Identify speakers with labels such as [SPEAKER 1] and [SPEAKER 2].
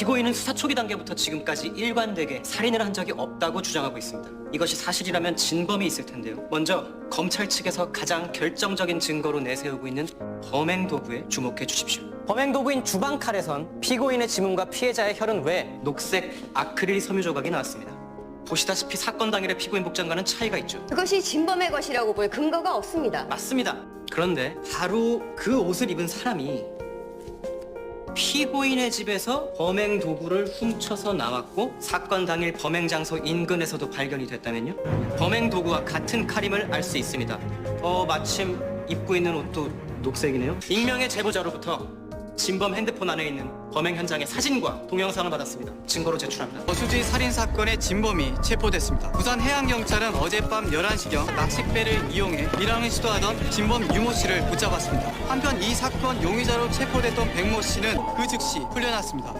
[SPEAKER 1] 피고인은 수사 초기 단계부터 지금까지 일관되게 살인을 한 적이 없다고 주장하고 있습니다. 이것이 사실이라면 진범이 있을 텐데요. 먼저 검찰 측에서 가장 결정적인 증거로 내세우고 있는 범행 도구에 주목해 주십시오. 범행 도구인 주방 칼에선 피고인의 지문과 피해자의 혈흔 외 녹색 아크릴 섬유 조각이 나왔습니다. 보시다시피 사건 당일의 피고인 복장과는 차이가 있죠.
[SPEAKER 2] 그것이 진범의 것이라고 볼 근거가 없습니다.
[SPEAKER 1] 맞습니다. 그런데 바로 그 옷을 입은 사람이 피고인의 집에서 범행 도구를 훔쳐서 나왔고 사건 당일 범행 장소 인근에서도 발견이 됐다면요? 범행 도구와 같은 칼임을 알 수 있습니다. 어 마침 입고 있는 옷도 녹색이네요. 익명의 제보자로부터 진범 핸드폰 안에 있는 범행 현장의 사진과 동영상을 받았습니다. 증거로 제출합니다.
[SPEAKER 3] 거수지 살인 사건의 진범이 체포됐습니다. 부산 해양경찰은 어젯밤 11시경 낚싯배를 이용해 밀항을 시도하던 진범 유모 씨를 붙잡았습니다. 한편 이 사건 용의자로 체포됐던 백모 씨는 그 즉시 풀려났습니다.